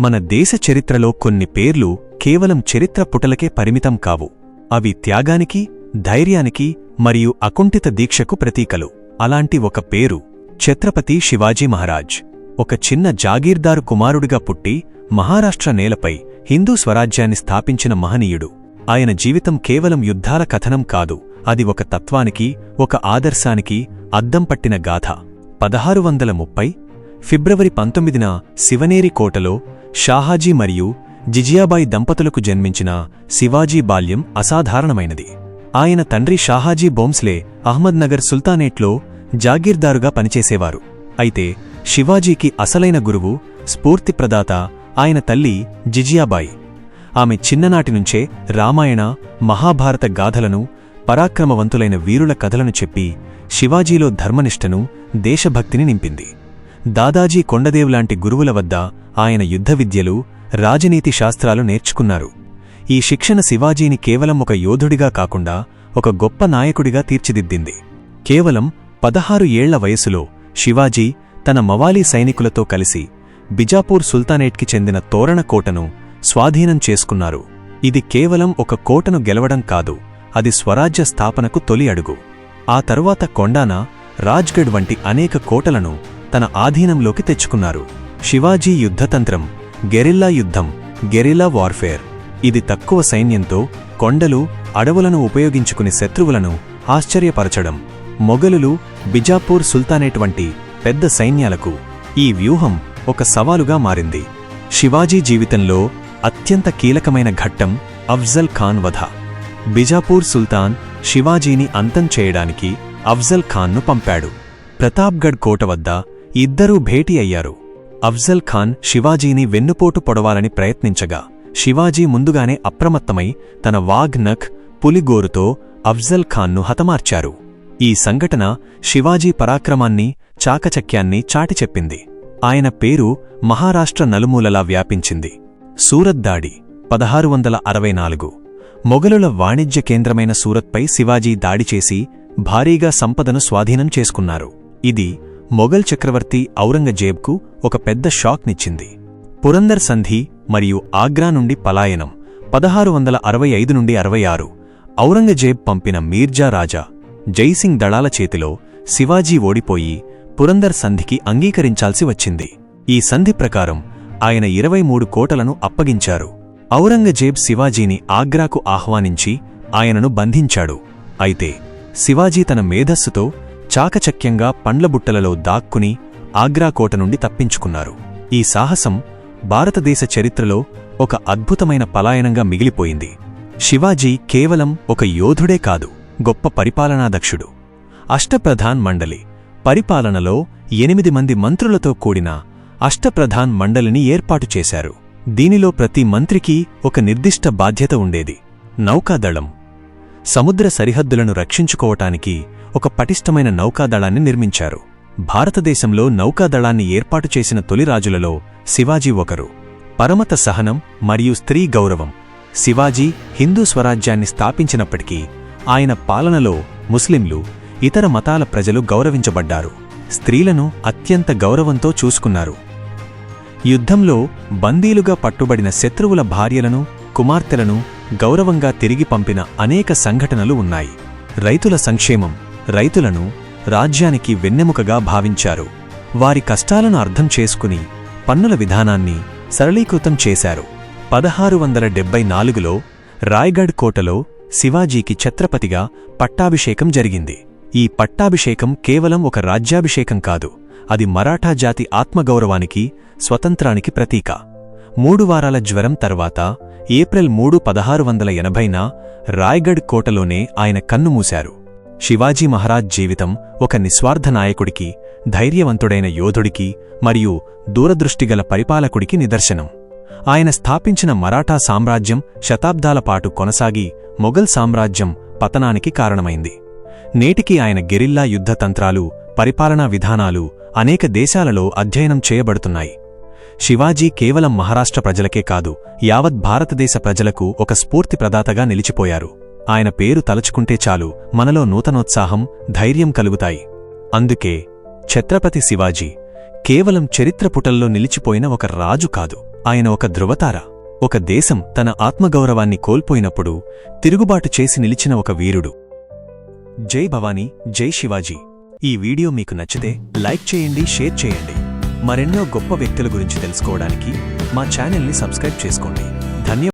మన దేశ చరిత్రలో కొన్ని పేర్లు కేవలం చరిత్ర పుటలకే పరిమితం కావు. అవి త్యాగానికి ధైర్యానికి మరియు అకుంఠిత దీక్షకు ప్రతీకలు. అలాంటి ఒక పేరు ఛత్రపతి శివాజీ మహారాజ్. ఒక చిన్న జాగీర్దారు కుమారుడిగా పుట్టి మహారాష్ట్ర నేలపై హిందూ స్వరాజ్యాన్ని స్థాపించిన మహనీయుడు. ఆయన జీవితం కేవలం యుద్ధాల కథనం కాదు అది ఒక తత్వానికి ఒక ఆదర్శానికి అద్దం పట్టిన గాథ. పదహారు వందల ముప్పై ఫిబ్రవరి పంతొమ్మిదిన శివనేరి కోటలో షాహాజీ మరియు జిజియాబాయి దంపతులకు జన్మించిన శివాజీ బాల్యం అసాధారణమైనది. ఆయన తండ్రి షాహాజీ బోమ్స్లే అహ్మద్నగర్ సుల్తానేట్లో జాగీర్దారుగా పనిచేసేవారు. అయితే శివాజీకి అసలైన గురువు స్ఫూర్తిప్రదాత ఆయన తల్లి జిజియాబాయి. ఆమె చిన్ననాటి నుంచే రామాయణ మహాభారత గాథలను పరాక్రమవంతులైన వీరుల కథలను చెప్పి శివాజీలో ధర్మనిష్టను దేశభక్తిని నింపింది. దాదాజీ కొండదేవ్ లాంటి గురువుల వద్ద ఆయన యుద్ధ విద్యలు రాజనీతి శాస్త్రాలు నేర్చుకున్నారు. ఈ శిక్షణ శివాజీని కేవలం ఒక యోధుడిగా కాకుండా ఒక గొప్ప నాయకుడిగా తీర్చిదిద్దింది. కేవలం పదహారు ఏళ్ళ వయసులో శివాజీ తన మవాలీ సైనికులతో కలిసి బిజాపూర్ సుల్తానేట్కి చెందిన తోరణ కోటను స్వాధీనం చేసుకున్నారు. ఇది కేవలం ఒక కోటను గెలవడం కాదు అది స్వరాజ్య స్థాపనకు తొలి అడుగు. ఆ తరువాత కొండాన రాజ్గఢ్ వంటి అనేక కోటలను తన ఆధీనంలోకి తెచ్చుకున్నారు. శివాజీ యుద్ధతంత్రం గెరిల్లా యుద్ధం గెరిల్లా వార్ఫేర్. ఇది తక్కువ సైన్యంతో కొండలు అడవులను ఉపయోగించుకుని శత్రువులను ఆశ్చర్యపరచడం. మొఘలులు బిజాపూర్ సుల్తానేట్ వంటి పెద్ద సైన్యాలకు ఈ వ్యూహం ఒక సవాలుగా మారింది. శివాజీ జీవితంలో అత్యంత కీలకమైన ఘట్టం అఫ్జల్ ఖాన్ వధ. బిజాపూర్ సుల్తాన్ శివాజీని అంతం చేయడానికి అఫ్జల్ ఖాన్ను పంపాడు. ప్రతాప్గఢ్ కోట వద్ద ఇద్దరూ భేటీ అయ్యారు. అఫ్జల్ ఖాన్ శివాజీని వెన్నుపోటు పొడవాలని ప్రయత్నించగా శివాజీ ముందుగానే అప్రమత్తమై తన వాఘ్ నఖ్ పులిగోరుతో అఫ్జల్ ఖాన్ను హతమార్చారు. ఈ సంఘటన శివాజీ పరాక్రమాన్ని చాకచక్యాన్ని చాటిచెప్పింది. ఆయన పేరు మహారాష్ట్ర నలుమూలలా వ్యాపించింది. సూరత్ దాడి పదహారు వందల అరవై నాలుగు. మొఘలుల వాణిజ్య కేంద్రమైన సూరత్పై శివాజీ దాడి చేసి భారీగా సంపదను స్వాధీనం చేసుకున్నారు. ఇది మొఘల్ చక్రవర్తి ఔరంగజేబ్కు ఒక పెద్ద షాక్నిచ్చింది. పురందర్ సంధి మరియు ఆగ్రా నుండి పలాయనం పదహారు వందల అరవై ఐదు నుండి అరవై ఆరు ఔరంగజేబ్ పంపిన మీర్జా రాజా జైసింగ్ దళాల చేతిలో శివాజీ ఓడిపోయి పురందర్ సంధికి అంగీకరించాల్సి వచ్చింది. ఈ సంధి ప్రకారం ఆయన ఇరవై మూడు కోటలను అప్పగించారు. ఔరంగజేబ్ శివాజీని ఆగ్రాకు ఆహ్వానించి ఆయనను బంధించాడు. అయితే శివాజీ తన మేధస్సుతో చాకచక్యంగా పండ్లబుట్టలలో దాక్కుని ఆగ్రాకోట నుండి తప్పించుకున్నారు. ఈ సాహసం భారతదేశ చరిత్రలో ఒక అద్భుతమైన పలాయనంగా మిగిలిపోయింది. శివాజీ కేవలం ఒక యోధుడే కాదు గొప్ప పరిపాలనాదక్షుడు అష్టప్రధాన్ మండలి పరిపాలనలో ఎనిమిది మంది మంత్రులతో కూడిన అష్టప్రధాన్ మండలిని ఏర్పాటు చేశారు. దీనిలో ప్రతి మంత్రికి ఒక నిర్దిష్ట బాధ్యత ఉండేది. నౌకాదళం సముద్ర సరిహద్దులను రక్షించుకోవటానికి ఒక పటిష్టమైన నౌకాదళాన్ని నిర్మించారు. భారతదేశంలో నౌకాదళాన్ని ఏర్పాటు చేసిన తొలి రాజులలో శివాజీ ఒకరు. పరమత సహనం మరియు స్త్రీ గౌరవం. శివాజీ హిందూ స్వరాజ్యాన్ని స్థాపించినప్పటికీ ఆయన పాలనలో ముస్లింలు ఇతర మతాల ప్రజలు గౌరవించబడ్డారు. స్త్రీలను అత్యంత గౌరవంతో చూసుకున్నారు. యుద్ధంలో బందీలుగా పట్టుబడిన శత్రువుల భార్యలను కుమార్తెలను గౌరవంగా తిరిగి పంపిన అనేక సంఘటనలు ఉన్నాయి. రైతుల సంక్షేమం రైతులను రాజ్యానికి వెన్నెముకగా భావించారు. వారి కష్టాలను అర్థం చేసుకుని పన్నుల విధానాన్ని సరళీకృతం చేశారు. పదహారు వందల డెబ్బై నాలుగులో రాయ్గఢ్ కోటలో శివాజీకి ఛత్రపతిగా పట్టాభిషేకం జరిగింది. ఈ పట్టాభిషేకం కేవలం ఒక రాజ్యాభిషేకం కాదు అది మరాఠా జాతి ఆత్మగౌరవానికి స్వతంత్రానికి ప్రతీక. మూడు వారాల జ్వరం తర్వాత ఏప్రిల్ మూడు పదహారు వందల ఎనభైన రాయ్గఢ్ కోటలోనే ఆయన కన్నుమూశారు. శివాజీ మహారాజ్ జీవితం ఒక నిస్వార్థ నాయకుడికి ధైర్యవంతుడైన యోధుడికి మరియు దూరదృష్టిగల పరిపాలకుడికి నిదర్శనం. ఆయన స్థాపించిన మరాఠా సామ్రాజ్యం శతాబ్దాల పాటు కొనసాగి మొఘల్ సామ్రాజ్యం పతనానికి కారణమైంది. నేటికి ఆయన గెరిల్లా యుద్ధతంత్రాలు పరిపాలనా విధానాలు అనేక దేశాలలో అధ్యయనం చేయబడుతున్నాయి. శివాజీ కేవలం మహారాష్ట్ర ప్రజలకే కాదు యావత్ భారతదేశ ప్రజలకు ఒక స్ఫూర్తి ప్రదాతగా నిలిచిపోయారు. ఆయన పేరు తలచుకుంటే చాలు మనలో నూతనోత్సాహం ధైర్యం కలుగుతాయి. అందుకే ఛత్రపతి శివాజీ కేవలం చరిత్ర పుటల్లో నిలిచిపోయిన ఒక రాజు కాదు ఆయన ఒక ధృవతార. ఒక దేశం తన ఆత్మగౌరవాన్ని కోల్పోయినప్పుడు తిరుగుబాటు చేసి నిలిచిన ఒక వీరుడు. జై భవానీ జై శివాజీ. ఈ వీడియో మీకు నచ్చితే లైక్ చేయండి షేర్ చేయండి. మరెన్నో గొప్ప వ్యక్తుల గురించి తెలుసుకోవడానికి మా ఛానల్ని సబ్స్క్రైబ్ చేసుకోండి. ధన్యవాదాలు.